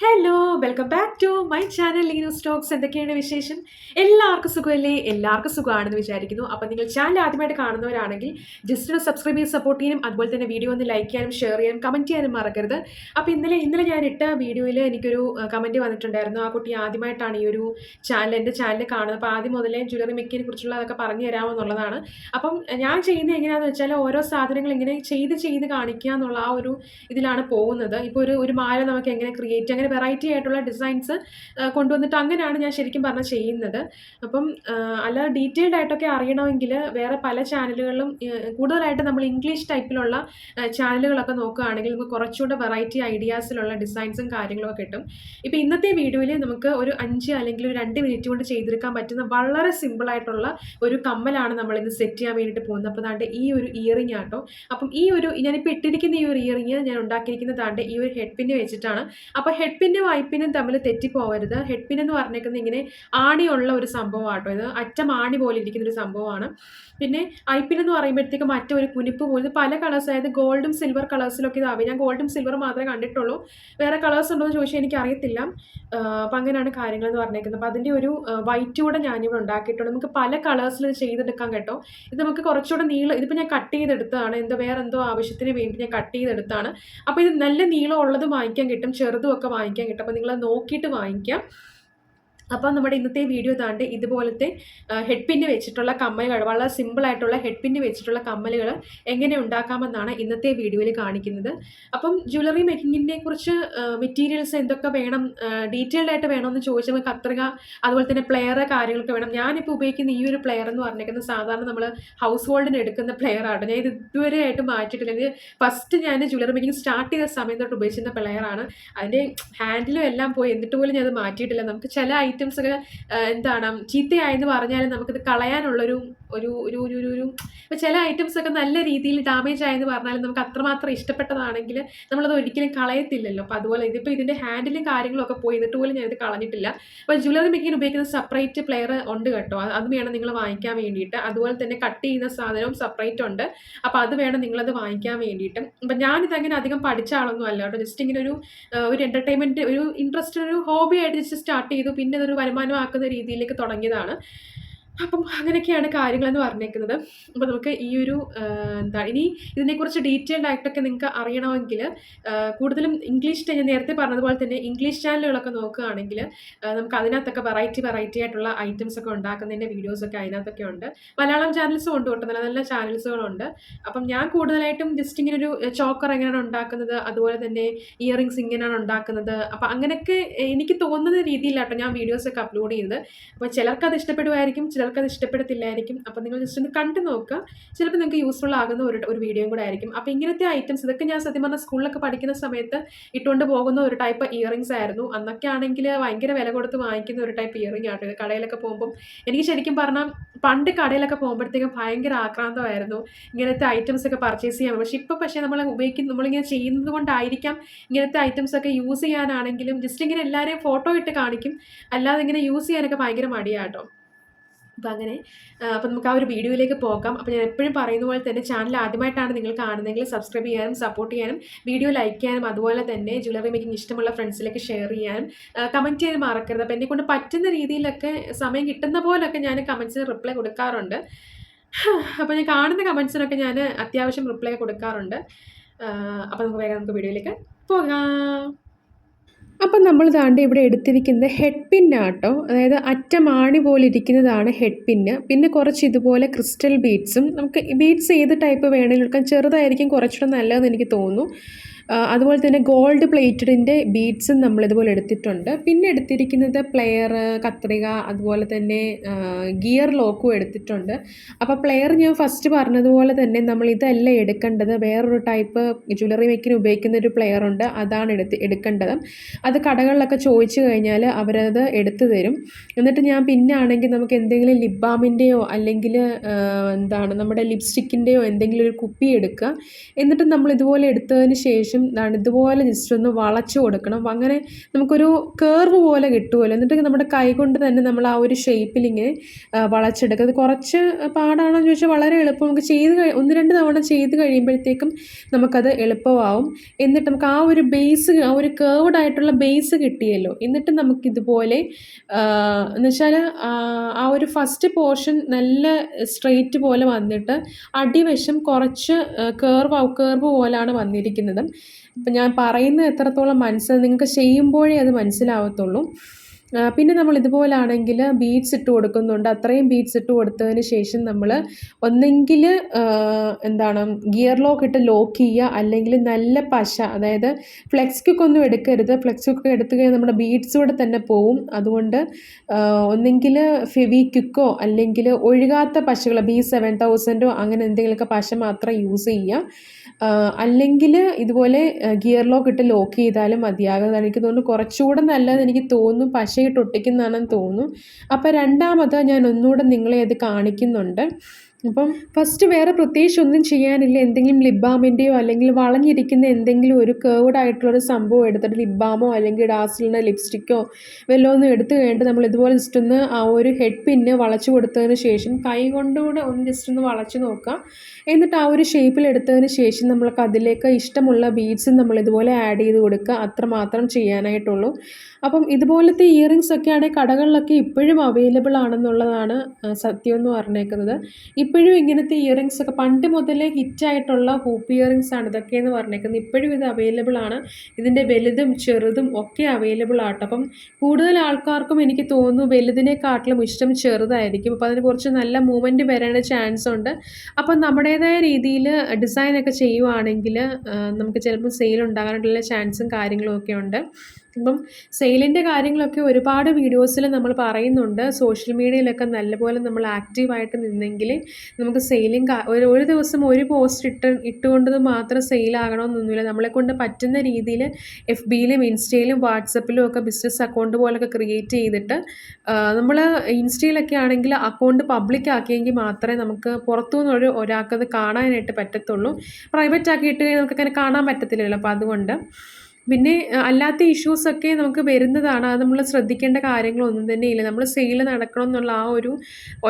Hello welcome back to my channel ലീനോ സ്റ്റോക്സ് എന്തൊക്കെയാണ് വിശേഷം? എല്ലാവർക്കും സുഖമല്ലേ? എല്ലാവർക്കും സുഖമാണെന്ന് വിചാരിക്കുന്നു. അപ്പോൾ നിങ്ങൾ ചാനൽ ആദ്യമായിട്ട് കാണുന്നവരാണെങ്കിൽ ജസ്റ്റ് ഒന്ന് സബ്സ്ക്രൈബ് ചെയ്ത് സപ്പോർട്ട് ചെയ്യാനും അതുപോലെ തന്നെ വീഡിയോ ഒന്ന് ലൈക്ക് ചെയ്യാനും ഷെയർ ചെയ്യാനും കമന്റ് ചെയ്യാനും മറക്കരുത്. അപ്പോൾ ഇന്നലെ ഇന്നലെ ഞാൻ ഇട്ട വീഡിയോയിൽ എനിക്കൊരു കമന്റ് വന്നിട്ടുണ്ടായിരുന്നു. ആ കുട്ടി ആദ്യമായിട്ടാണ് ഈ ഒരു ചാനൽ എന്റെ ചാനൽ കാണുന്നത്. അപ്പോൾ ആദ്യം മുതലേ ജ്വല്ലറി മെക്കിനെ കുറിച്ചുള്ള അതൊക്കെ പറഞ്ഞു തരാമെന്നുള്ളതാണ് അപ്പം ഞാൻ ചെയ്യുന്നത് എങ്ങനെയാണെന്ന് വെച്ചാൽ ഓരോ സാധനങ്ങൾ ഇങ്ങനെ ചെയ്ത് ചെയ്ത് കാണിക്കുക എന്നുള്ള ആ ഒരു ഇതിലാണ് പോകുന്നത്. ഇപ്പോൾ ഒരു ഒരു മാല നമുക്ക് എങ്ങനെ ക്രിയേറ്റ് അങ്ങനെ വെറൈറ്റി ആയിട്ടുള്ള ഡിസൈൻസ് കൊണ്ടുവന്നിട്ട് അങ്ങനെയാണ് ഞാൻ ശരിക്കും പറഞ്ഞാൽ ചെയ്യുന്നത്. അപ്പം അല്ല ഡീറ്റെയിൽഡ് ആയിട്ടൊക്കെ അറിയണമെങ്കിൽ വേറെ പല ചാനലുകളിലും കൂടുതലായിട്ട് നമ്മൾ ഇംഗ്ലീഷ് ടൈപ്പിലുള്ള ചാനലുകളൊക്കെ നോക്കുകയാണെങ്കിൽ നമുക്ക് കുറച്ചുകൂടെ വെറൈറ്റി ഐഡിയാസിലുള്ള ഡിസൈൻസും കാര്യങ്ങളൊക്കെ കിട്ടും. ഇപ്പോൾ ഇന്നത്തെ വീഡിയോയിൽ നമുക്ക് ഒരു അഞ്ച് അല്ലെങ്കിൽ ഒരു രണ്ട് മിനിറ്റ് കൊണ്ട് ചെയ്തെടുക്കാൻ പറ്റുന്ന വളരെ സിമ്പിളായിട്ടുള്ള ഒരു കമ്മലാണ് നമ്മൾ ഇന്ന് സെറ്റ് ചെയ്യാൻ വേണ്ടിയിട്ട് പോകുന്നത്. അപ്പോൾ താണ്ട് ഈ ഒരു ഇയറിംഗ് ആട്ടോ. അപ്പം ഈ ഒരു ഞാനിപ്പോൾ ഇട്ടിരിക്കുന്ന ഈ ഒരു ഇയറിംഗ് ഞാൻ ഉണ്ടാക്കിയിരിക്കുന്ന താണ്ട് ഈ ഒരു ഹെഡ് പിന്നെ വെച്ചിട്ടാണ്. അപ്പോൾ ഹെഡ് പിന്നും ഐപ്പിനും തമ്മിൽ തെറ്റിപ്പോവരുത്. ഹെഡ്പിൻ എന്ന് പറഞ്ഞേക്കുന്നത് ഇങ്ങനെ ആണിയുള്ള ഒരു സംഭവമാണ് കേട്ടോ ഇത് അറ്റം ആണി പോലെ ഇരിക്കുന്ന ഒരു സംഭവമാണ്. പിന്നെ ഐപ്പിൻ എന്ന് പറയുമ്പോഴത്തേക്ക് മറ്റൊരു കുനിപ്പ് പോലെ. പല കളേഴ്സ് അതായത് ഗോൾഡും സിൽവർ കളേഴ്സിലൊക്കെ ഇതാവും ഞാൻ ഗോൾഡും സിൽവർ മാത്രമേ കണ്ടിട്ടുള്ളൂ. വേറെ കളേഴ്സ് ഉണ്ടോ എന്ന് ചോദിച്ചാൽ എനിക്കറിയത്തില്ല അപ്പം അങ്ങനെയാണ് കാര്യങ്ങൾ എന്ന് പറഞ്ഞേക്കുന്നത്. അപ്പോൾ അതിന്റെ ഒരു വൈറ്റ് കൂടെ ഞാനിവിടെ ഉണ്ടാക്കിയിട്ടുണ്ട്. നമുക്ക് പല കളേഴ്സിൽ ചെയ്തെടുക്കാം കേട്ടോ. ഇത് നമുക്ക് കുറച്ചുകൂടെ നീളം ഇതിപ്പോൾ ഞാൻ കട്ട് ചെയ്തെടുത്തതാണ്. എന്തോ വേറെ എന്തോ ആവശ്യത്തിന് വേണ്ടി ഞാൻ കട്ട് ചെയ്തെടുത്താണ് അപ്പോൾ ഇത് നല്ല നീളം ഉള്ളത് വാങ്ങിക്കാൻ കിട്ടും. ചെറുതും ഒക്കെ വാങ്ങിക്കാൻ കിട്ടും. അപ്പോൾ നിങ്ങൾ നോക്കിയിട്ട് വാങ്ങിക്കാം. അപ്പോൾ നമ്മുടെ ഇന്നത്തെ വീഡിയോ താണ്ട് ഇതുപോലത്തെ ഹെഡ് പിന്ന് വെച്ചിട്ടുള്ള കമ്മലുകൾ വളരെ സിമ്പിൾ ആയിട്ടുള്ള ഹെഡ് പിന്ന് വെച്ചിട്ടുള്ള കമ്മലുകൾ എങ്ങനെ ഉണ്ടാക്കാമെന്നാണ് ഇന്നത്തെ വീഡിയോയിൽ കാണിക്കുന്നത്. അപ്പം ജ്വല്ലറി മേക്കിങ്ങിനെ കുറിച്ച് മെറ്റീരിയൽസ് എന്തൊക്കെ വേണം ഡീറ്റെയിൽഡ് ആയിട്ട് വേണമെന്ന് ചോദിച്ചാൽ കത്രിക അതുപോലെ തന്നെ പ്ലെയർ കാര്യങ്ങളൊക്കെ വേണം. ഞാനിപ്പോൾ ഉപയോഗിക്കുന്ന ഈ ഒരു പ്ലെയർ എന്ന് പറഞ്ഞിരിക്കുന്നത് സാധാരണ നമ്മൾ ഹൗസ് ഹോൾഡിന് എടുക്കുന്ന പ്ലെയർ ആണ്. ഞാൻ ഇത് ഇതുവരെ ആയിട്ട് മാറ്റിയിട്ടില്ല. ഇത് ഫസ്റ്റ് ഞാൻ ജ്വല്ലറി മേക്കിംഗ് സ്റ്റാർട്ട് ചെയ്ത സമയം തൊട്ട് ഉപയോഗിച്ചിരുന്ന പ്ലെയർ ആണ്. അതിന്റെ ഹാൻഡിലും എല്ലാം പോയി. എന്നിട്ട് പോലും ഞാൻ അത് മാറ്റിയിട്ടില്ല. നമുക്ക് ചില ഐറ്റംസ് ഒക്കെ എന്താണ് ചീത്തയായെന്ന് പറഞ്ഞാലും നമുക്കിത് കളയാനുള്ളൊരു ഒരു ഒരു ഒരു ഒരു ഒരു. ഇപ്പം ചില ഐറ്റംസ് ഒക്കെ നല്ല രീതിയിൽ ഡാമേജ് ആയെന്ന് പറഞ്ഞാലും നമുക്ക് അത്രമാത്രം ഇഷ്ടപ്പെട്ടതാണെങ്കിൽ നമ്മളത് ഒരിക്കലും കളയത്തില്ലല്ലോ. അപ്പോൾ അതുപോലെ ഇതിപ്പോൾ ഇതിന്റെ ഹാൻഡിലും കാര്യങ്ങളൊക്കെ പോയി. എന്നിട്ട് പോലും ഞാനിത് കളഞ്ഞിട്ടില്ല. അപ്പോൾ ജ്വല്ലറി മേക്കിങ്ങിന് ഉപയോഗിക്കുന്ന സെപ്പറേറ്റ് പ്ലെയർ ഉണ്ട് കേട്ടോ. അത് വേണം നിങ്ങൾ വാങ്ങിക്കാൻ വേണ്ടിയിട്ട്. അതുപോലെ തന്നെ കട്ട് ചെയ്യുന്ന സാധനവും സെപ്പറേറ്റ് ഉണ്ട്. അപ്പോൾ അത് വേണം നിങ്ങളത് വാങ്ങിക്കാൻ വേണ്ടിയിട്ട്. അപ്പം ഞാനിത് അങ്ങനെ അധികം പഠിച്ച ആളൊന്നും അല്ല കേട്ടോ. ജസ്റ്റ് ഇങ്ങനെ ഒരു ഒരു എന്റർടൈൻമെന്റ് ഒരു ഇൻട്രസ്റ്റ് ഒരു ഹോബി ആയിട്ട് ജസ്റ്റ് സ്റ്റാർട്ട് ചെയ്തു. പിന്നെ അതൊരു വരുമാനമാക്കുന്ന രീതിയിലേക്ക് തുടങ്ങിയതാണ്. അപ്പം അങ്ങനെയൊക്കെയാണ് കാര്യങ്ങളെന്ന് പറഞ്ഞേക്കുന്നത്. അപ്പോൾ നമുക്ക് ഈ ഒരു എന്താ ഇനി ഇതിനെക്കുറിച്ച് ഡീറ്റെയിൽഡ് ആയിട്ടൊക്കെ നിങ്ങൾക്ക് അറിയണമെങ്കിൽ കൂടുതലും ഇംഗ്ലീഷ് ഞാൻ നേരത്തെ പറഞ്ഞതുപോലെ തന്നെ ഇംഗ്ലീഷ് ചാനലുകളൊക്കെ നോക്കുകയാണെങ്കിൽ നമുക്ക് അതിനകത്തൊക്കെ വെറൈറ്റി വെറൈറ്റി ആയിട്ടുള്ള ഐറ്റംസ് ഒക്കെ ഉണ്ടാക്കുന്നതിന്റെ വീഡിയോസൊക്കെ അതിനകത്തൊക്കെ ഉണ്ട്. മലയാളം ചാനൽസും ഉണ്ട് കേട്ടോ നല്ല നല്ല ചാനൽസുകളുണ്ട് അപ്പം ഞാൻ കൂടുതലായിട്ടും ജസ്റ്റ് ഇങ്ങനെ ഒരു ചോക്കർ എങ്ങനെയാണ് ഉണ്ടാക്കുന്നത് അതുപോലെ തന്നെ ഇയറിങ്സ് ഇങ്ങനെയാണ് ഉണ്ടാക്കുന്നത്. അപ്പം അങ്ങനെയൊക്കെ എനിക്ക് തോന്നുന്ന രീതിയിലാട്ടോ ഞാൻ വീഡിയോസൊക്കെ അപ്ലോഡ് ചെയ്തത് അപ്പോൾ ചിലർക്ക് അത് ഇഷ്ടപ്പെടുമായിരിക്കും ചിലർക്ക് അത് ഇഷ്ടപ്പെടത്തില്ലായിരിക്കും. അപ്പോൾ നിങ്ങൾ ജസ്റ്റ് ഒന്ന് കണ്ടു നോക്കുക. ചിലപ്പോൾ നിങ്ങൾക്ക് യൂസ്ഫുൾ ആകുന്ന ഒരു ഒരു വീഡിയോയും കൂടെ ആയിരിക്കും. അപ്പോൾ ഇങ്ങനത്തെ ഐറ്റംസ് ഇതൊക്കെ ഞാൻ സത്യം പറഞ്ഞാൽ സ്കൂളിലൊക്കെ പഠിക്കുന്ന സമയത്ത് ഇട്ടുകൊണ്ട് പോകുന്ന ഒരു ടൈപ്പ് ഇയറിങ്സ് ആയിരുന്നു. അന്നൊക്കെ ആണെങ്കിൽ ഭയങ്കര വില കൊടുത്ത് വാങ്ങിക്കുന്ന ഒരു ടൈപ്പ് ഇയറിംഗ് ആണ് കടയിലൊക്കെ പോകുമ്പം എനിക്ക് ശരിക്കും പറഞ്ഞാൽ പണ്ട് കടയിലൊക്കെ പോകുമ്പോഴത്തേക്കും ഭയങ്കര ആക്രാന്തമായിരുന്നു ഇങ്ങനത്തെ ഐറ്റംസ് ഒക്കെ പർച്ചേസ് ചെയ്യാൻ. പക്ഷേ ഇപ്പോൾ പക്ഷേ നമ്മൾ ഉപയോഗിക്കുന്ന നമ്മളിങ്ങനെ ചെയ്യുന്നത് കൊണ്ടായിരിക്കാം ഇങ്ങനത്തെ ഐറ്റംസ് ഒക്കെ യൂസ് ചെയ്യാനാണെങ്കിലും ജസ്റ്റ് ഇങ്ങനെ എല്ലാവരെയും ഫോട്ടോ ഇട്ട് കാണിക്കും. അല്ലാതെ ഇങ്ങനെ യൂസ് ചെയ്യാനൊക്കെ ഭയങ്കര മടിയാട്ടോ. അപ്പം അങ്ങനെ അപ്പം നമുക്ക് ആ ഒരു വീഡിയോയിലേക്ക് പോകാം. അപ്പോൾ ഞാൻ എപ്പോഴും പറയുന്ന പോലെ തന്നെ ചാനൽ ആദ്യമായിട്ടാണ് നിങ്ങൾ കാണുന്നതെങ്കിൽ സബ്സ്ക്രൈബ് ചെയ്യാനും സപ്പോർട്ട് ചെയ്യാനും വീഡിയോ ലൈക്ക് ചെയ്യാനും അതുപോലെ തന്നെ ജ്വല്ലറി മേക്കിംഗ് ഇഷ്ടമുള്ള ഫ്രണ്ട്സിലേക്ക് ഷെയർ ചെയ്യാനും കമന്റ് ചെയ്യാനും മറക്കരുത്. അപ്പോൾ എന്നെ കൊണ്ട് പറ്റുന്ന രീതിയിലൊക്കെ സമയം കിട്ടുന്ന പോലൊക്കെ ഞാൻ കമൻസിന് റിപ്ലൈ കൊടുക്കാറുണ്ട്. അപ്പോൾ ഞാൻ കാണുന്ന കമൻസിനൊക്കെ ഞാൻ അത്യാവശ്യം റിപ്ലൈ കൊടുക്കാറുണ്ട്. അപ്പോൾ നമുക്ക് വേഗം നമുക്ക് വീഡിയോയിലേക്ക് പോകാം. അപ്പം നമ്മൾ താണ്ട് ഇവിടെ എടുത്തിരിക്കുന്നത് ഹെഡ് പിന്നാട്ടോ അതായത് അറ്റമാണി പോലെ ഇരിക്കുന്നതാണ് ഹെഡ് പിന്ന് പിന്നെ കുറച്ച് ഇതുപോലെ ക്രിസ്റ്റൽ ബീഡ്സും നമുക്ക് ബീഡ്സ് ഏത് ടൈപ്പ് വേണമെങ്കിലും എടുക്കാം. ചെറുതായിരിക്കും കുറച്ചുകൂടെ നല്ലതെന്ന് എനിക്ക് തോന്നുന്നു. അതുപോലെ തന്നെ ഗോൾഡ് പ്ലേറ്റഡിന്റെ ബീഡ്സും നമ്മളിതുപോലെ എടുത്തിട്ടുണ്ട്. പിന്നെ എടുത്തിരിക്കുന്നത് പ്ലെയർ കത്രിക അതുപോലെ തന്നെ ഗിയർ ലോക്കും എടുത്തിട്ടുണ്ട്. അപ്പോൾ പ്ലെയർ ഞാൻ ഫസ്റ്റ് പറഞ്ഞതുപോലെ തന്നെ നമ്മൾ ഇതല്ല എടുക്കേണ്ടത്. വേറൊരു ടൈപ്പ് ജ്വല്ലറി മേക്കിന് ഉപയോഗിക്കുന്ന ഒരു പ്ലെയർ ഉണ്ട്. അതാണ് എടുത്ത് എടുക്കേണ്ടത്. അത് കടകളിലൊക്കെ ചോദിച്ചു കഴിഞ്ഞാൽ അവരത് എടുത്തു തരും. എന്നിട്ട് ഞാൻ പിന്നെ ആണെങ്കിൽ നമുക്ക് എന്തെങ്കിലും ലിപ് ബാമിന്റെയോ അല്ലെങ്കിൽ എന്താണ് നമ്മുടെ ലിപ്സ്റ്റിക്കിന്റെയോ എന്തെങ്കിലും ഒരു കുപ്പി എടുക്കുക. എന്നിട്ട് നമ്മൾ ഇതുപോലെ എടുത്തതിന് ശേഷം ശേഷം ഇതുപോലെ ജസ്റ്റ് ഒന്ന് വളച്ചു കൊടുക്കണം. അങ്ങനെ നമുക്കൊരു കേർവ് പോലെ കിട്ടുമല്ലോ. എന്നിട്ട് നമ്മുടെ കൈ കൊണ്ട് തന്നെ നമ്മൾ ആ ഒരു ഷേപ്പിൽ ഇങ്ങനെ വളച്ചെടുക്കുക. അത് കുറച്ച് പാടാണോ എന്ന് ചോദിച്ചാൽ വളരെ എളുപ്പം. നമുക്ക് ചെയ്ത് ഒന്ന് രണ്ട് തവണ ചെയ്ത് കഴിയുമ്പോഴത്തേക്കും നമുക്കത് എളുപ്പമാവും. എന്നിട്ട് നമുക്ക് ആ ഒരു ബേസ് ആ ഒരു കേർവ്ഡ് ആയിട്ടുള്ള ബേസ് കിട്ടിയല്ലോ. എന്നിട്ട് നമുക്കിതുപോലെ എന്നുവെച്ചാൽ ആ ഒരു ഫസ്റ്റ് പോർഷൻ നല്ല സ്ട്രെയിറ്റ് പോലെ വന്നിട്ട് അടിവശം കുറച്ച് കേർവ് കേർവ് പോലാണ് വന്നിരിക്കുന്നത്. അപ്പം ഞാൻ പറയുന്നത് എത്രത്തോളം മനസ്സിൽ നിങ്ങൾക്ക് ചെയ്യുമ്പോഴേ അത് മനസ്സിലാവത്തുള്ളൂ. പിന്നെ നമ്മൾ ഇതുപോലാണെങ്കിൽ ബീഡ്സ് ഇട്ട് കൊടുക്കുന്നുണ്ട്. അത്രയും ബീഡ്സ് ഇട്ട് കൊടുത്തതിന് ശേഷം നമ്മൾ ഒന്നെങ്കിൽ എന്താണ് ഗിയർ ലോക്ക് ഇട്ട് ലോക്ക് ചെയ്യുക. അല്ലെങ്കിൽ നല്ല പശ അതായത് ഫ്ലെക്സ് ക്യുക്ക് ഒന്നും എടുക്കരുത്. ഫ്ലെക്സ് കുക്ക് എടുത്തു കഴിഞ്ഞാൽ നമ്മുടെ ബീഡ്സ് കൂടെ തന്നെ പോവും. അതുകൊണ്ട് ഒന്നെങ്കിൽ ഫെവി ക്യുക്കോ അല്ലെങ്കിൽ ഒഴുകാത്ത പശകൾ ബി സെവൻ തൗസൻഡോ അങ്ങനെ എന്തെങ്കിലുമൊക്കെ പശ മാത്രം യൂസ് ചെയ്യുക. അല്ലെങ്കിൽ ഇതുപോലെ ഗിയർ ലോക്ക് ഇട്ട് ലോക്ക് ചെയ്താലും മതിയാകുന്നതാണ് എനിക്ക് തോന്നുന്നു കുറച്ചുകൂടെ നല്ലതെന്ന് എനിക്ക് തോന്നുന്നു. പശയിട്ട് ഒട്ടിക്കുന്നതാണെന്ന് തോന്നുന്നു. അപ്പോൾ രണ്ടാമത് ഞാൻ ഒന്നുകൂടെ നിങ്ങളെ അത് കാണിക്കുന്നുണ്ട്. അപ്പം ഫസ്റ്റ് വേറെ പ്രത്യേകിച്ച് ഒന്നും ചെയ്യാനില്ല. എന്തെങ്കിലും ലിബാമിന്റെയോ അല്ലെങ്കിൽ വളഞ്ഞിരിക്കുന്ന എന്തെങ്കിലും ഒരു കേവ്ഡ് ആയിട്ടുള്ള ഒരു സംഭവം എടുത്തിട്ട് ലിബാമോ അല്ലെങ്കിൽ ഡാസിലിന്റെ ലിപ്സ്റ്റിക്കോ വല്ലതും ഒന്നും എടുത്തു കഴിഞ്ഞിട്ട് നമ്മൾ ഇതുപോലെ ജസ്റ്റ് ഒന്ന് ആ ഒരു ഹെഡ് പിന്ന് വളച്ചു കൊടുത്തതിന് ശേഷം കൈ കൊണ്ടുകൂടെ ഒന്ന് ജസ്റ്റ് ഒന്ന് വളച്ചു നോക്കാം എന്നിട്ട് ആ ഒരു ഷേപ്പിൽ എടുത്തതിന് ശേഷം നമ്മൾക്ക് അതിലേക്ക് ഇഷ്ടമുള്ള ബീഡ്സ് നമ്മൾ ഇതുപോലെ ആഡ് ചെയ്ത് കൊടുക്കുക. അത്രമാത്രം ചെയ്യാനായിട്ടുള്ളൂ. അപ്പം ഇതുപോലത്തെ ഇയറിങ്സ് ഒക്കെ ആണെങ്കിൽ കടകളിലൊക്കെ ഇപ്പോഴും അവൈലബിൾ ആണെന്നുള്ളതാണ് സത്യം എന്ന് പറഞ്ഞേക്കുന്നത്. ഇപ്പോഴും ഇങ്ങനത്തെ ഇയറിങ്സ് ഒക്കെ പണ്ട് മുതലേ ഹിറ്റായിട്ടുള്ള ഹൂപ്പ് ഇയറിങ്സ് ആണ്. ഇതൊക്കെയെന്ന് പറഞ്ഞേക്കുന്നത്. ഇപ്പോഴും ഇത് അവൈലബിൾ ആണ്. ഇതിന്റെ വലുതും ചെറുതും ഒക്കെ അവൈലബിൾ ആട്ടോ. അപ്പം കൂടുതൽ ആൾക്കാർക്കും എനിക്ക് തോന്നുന്നു വലുതിനെക്കാട്ടിലും ഇഷ്ടം ചെറുതായിരിക്കും. അപ്പോൾ അതിന് കുറച്ച് നല്ല മൂവ്മെന്റ് വരാൻ ചാൻസ് ഉണ്ട്. അപ്പം നമ്മുടേതായ രീതിയിൽ ഡിസൈനൊക്കെ ചെയ്യുവാണെങ്കിൽ നമുക്ക് ചിലപ്പോൾ സെയിൽ ഉണ്ടാകാനായിട്ടുള്ള ചാൻസും കാര്യങ്ങളും ഒക്കെ ഉണ്ട്. അപ്പം സെയിലിന്റെ കാര്യങ്ങളൊക്കെ ഒരുപാട് വീഡിയോസിൽ നമ്മൾ പറയുന്നുണ്ട്. സോഷ്യൽ മീഡിയയിലൊക്കെ നല്ലപോലെ നമ്മൾ ആക്റ്റീവായിട്ട് നിന്നെങ്കിൽ നമുക്ക് സെയിലിംഗ് ഒരു ഒരു ദിവസം ഒരു പോസ്റ്റ് ഇട്ട് ഇട്ടുകൊണ്ടത് മാത്രം സെയിലാകണമെന്നൊന്നുമില്ല. നമ്മളെ കൊണ്ട് പറ്റുന്ന രീതിയിൽ എഫ് ബിയിലും ഇൻസ്റ്റയിലും വാട്സപ്പിലും ഒക്കെ ബിസിനസ് അക്കൗണ്ട് പോലൊക്കെ ക്രിയേറ്റ് ചെയ്തിട്ട് നമ്മൾ ഇൻസ്റ്റയിലൊക്കെ ആണെങ്കിൽ അക്കൗണ്ട് പബ്ലിക് ആക്കിയെങ്കിൽ മാത്രമേ നമുക്ക് പുറത്തുനിന്ന് ഒരു ഒരാൾക്കത് കാണാനായിട്ട് പറ്റത്തുള്ളൂ. പ്രൈവറ്റ് ആക്കിയിട്ട് നമുക്കങ്ങനെ കാണാൻ പറ്റത്തില്ലല്ലോ. അപ്പോൾ അതുകൊണ്ട് പിന്നെ അല്ലാത്ത ഇഷ്യൂസൊക്കെ നമുക്ക് വരുന്നതാണ്. അത് നമ്മൾ ശ്രദ്ധിക്കേണ്ട കാര്യങ്ങളൊന്നും തന്നെ ഇല്ല നമ്മൾ സെയിൽ നടക്കണം എന്നുള്ള ആ ഒരു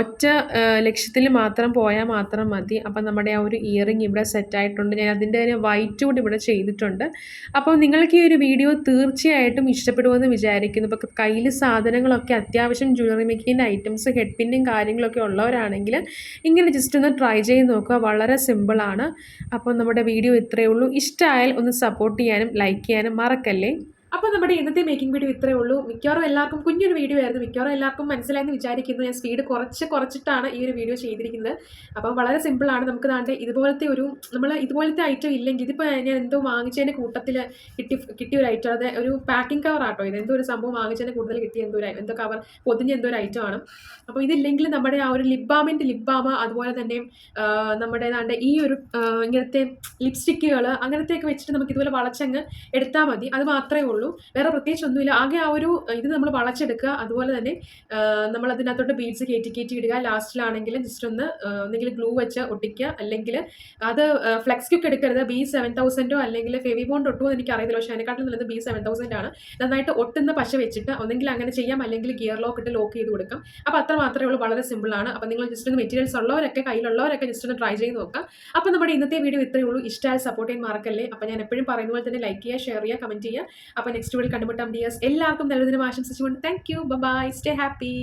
ഒറ്റ ലക്ഷ്യത്തിൽ മാത്രം പോയാൽ മാത്രം മതി. അപ്പം നമ്മുടെ ആ ഒരു ഇയറിങ് ഇവിടെ സെറ്റായിട്ടുണ്ട് ഞാൻ അതിന്റെ തന്നെ വൈറ്റ് കൂടി ഇവിടെ ചെയ്തിട്ടുണ്ട്. അപ്പോൾ നിങ്ങൾക്ക് ഈ ഒരു വീഡിയോ തീർച്ചയായിട്ടും ഇഷ്ടപ്പെടുമെന്ന് വിചാരിക്കുന്നു. ഇപ്പോൾ കയ്യിൽ സാധനങ്ങളൊക്കെ അത്യാവശ്യം ജ്വല്ലറി മേക്കിങ്ങിന്റെ ഐറ്റംസ് ഹെഡ് പിന്നും കാര്യങ്ങളൊക്കെ ഉള്ളവരാണെങ്കിൽ ഇങ്ങനെ ജസ്റ്റ് ഒന്ന് ട്രൈ ചെയ്ത് നോക്കുക. വളരെ സിമ്പിളാണ് അപ്പോൾ നമ്മുടെ വീഡിയോ ഇത്രയേ ഉള്ളൂ. ഇഷ്ടമായാൽ ഒന്ന് സപ്പോർട്ട് ചെയ്യാനും ലൈക്ക് ചെയ്യാനും മറക്കല്ലേ? അപ്പോൾ നമ്മുടെ ഇന്നത്തെ മേക്കിംഗ് വീഡിയോ ഇത്രയേ ഉള്ളൂ. മിക്കവാറും എല്ലാവർക്കും കുഞ്ഞൊരു വീഡിയോ ആയിരുന്നു. മിക്കവാറും എല്ലാവർക്കും മനസ്സിലായെന്ന് വിചാരിക്കുന്നു. ഞാൻ സ്പീഡ് കുറച്ച് കുറച്ചിട്ടാണ് ഈ ഒരു വീഡിയോ ചെയ്തിരിക്കുന്നത്. അപ്പം വളരെ സിമ്പിളാണ് നമുക്ക് ദാണ്ട് ഇതുപോലത്തെ ഒരു നമ്മൾ ഇതുപോലത്തെ ഐറ്റം ഇല്ലെങ്കിൽ ഇതിപ്പോൾ ഞാൻ എന്തോ വാങ്ങിച്ചതിന്റെ കൂട്ടത്തിൽ കിട്ടി കിട്ടിയ ഒരു ഐറ്റം അത് ഒരു പാക്കിംഗ് കവർ ആട്ടോ ഇത്. എന്തോ ഒരു സംഭവം വാങ്ങിച്ചതിന്റെ കൂടുതൽ കിട്ടിയ എന്തോ ഒരു എന്തോ കവർ പൊതിഞ്ഞ എന്തോ ഒരു ഐറ്റം ആണ്. അപ്പോൾ ഇതില്ലെങ്കിൽ നമ്മുടെ ആ ഒരു ലിപ് ബാമിന്റെ ലിപ് ബാമ അതുപോലെ തന്നെ നമ്മുടെ ദാണ്ട് ഈ ഒരു ഇങ്ങനത്തെ ലിപ്സ്റ്റിക്കുകൾ അങ്ങനത്തെയൊക്കെ വെച്ചിട്ട് നമുക്ക് ഇതുപോലെ വളച്ചങ്ങ് എടുത്താൽ മതി. അത് മാത്രമേ ഉള്ളൂ. വേറെ പ്രത്യേകിച്ച് ഒന്നുമില്ല ആകെ ആ ഒരു ഇത് നമ്മൾ വളച്ചെടുക്കുക. അതുപോലെ തന്നെ നമ്മൾ അതിനകത്തോട്ട് ബീഡ്സ് കയറ്റി കയറ്റി ഇടുക. ലാസ്റ്റിലാണെങ്കിൽ ജസ്റ്റ് ഒന്ന് ഒന്നെങ്കിൽ ഗ്ലൂ വെച്ച് ഒട്ടിക്കുക. അല്ലെങ്കിൽ അത് ഫ്ലെക്സ് ക്യുക്ക് എടുക്കരുത്. ബി സെവൻ തൗസൻഡോ അല്ലെങ്കിൽ ഫെവി ബോണ്ട് ഒട്ടുമോ എനിക്ക് അറിയത്തില്ല പക്ഷേ അതിനെക്കാട്ടിലും നല്ലത് ബി സെവൻ തൗസൻഡ് ആണ്. നന്നായിട്ട് ഒട്ടുന്ന പശ വെച്ചിട്ട് ഒന്നെങ്കിൽ അങ്ങനെ ചെയ്യാം. അല്ലെങ്കിൽ ഗിയർ ലോക്ക് ഇട്ട് ലോക്ക് ചെയ്ത് കൊടുക്കാം. അപ്പോൾ അത്ര മാത്രമേ ഉള്ളൂ. വളരെ സിമ്പിളാണ് അപ്പോൾ നിങ്ങൾ ജസ്റ്റ് ഒന്ന് മെറ്റീരിയൽസ് ഉള്ളവരൊക്കെ കയ്യിലുള്ളവരൊക്കെ ജസ്റ്റ് ഒന്ന് ട്രൈ ചെയ്ത് നോക്കാം അപ്പോൾ നമ്മുടെ ഇന്നത്തെ വീഡിയോ ഇത്രയേ ഉള്ളൂ. ഇഷ്ടമായ സപ്പോർട്ട് ചെയ്യാൻ മറക്കല്ലേ? അപ്പോൾ ഞാൻ എപ്പോഴും പറയുന്ന പോലെ തന്നെ ലൈക്ക് ചെയ്യുക ഷെയർ ചെയ്യുക കമന്റ് ചെയ്യുക. അപ്പോൾ നെക്സ്റ്റ് വീഡിയോ കണ്ടുമുട്ടാം ഡിയേഴ്സ് എല്ലാവർക്കും നല്ലതിനും ആശംസിച്ചുകൊണ്ട് thank you bye stay happy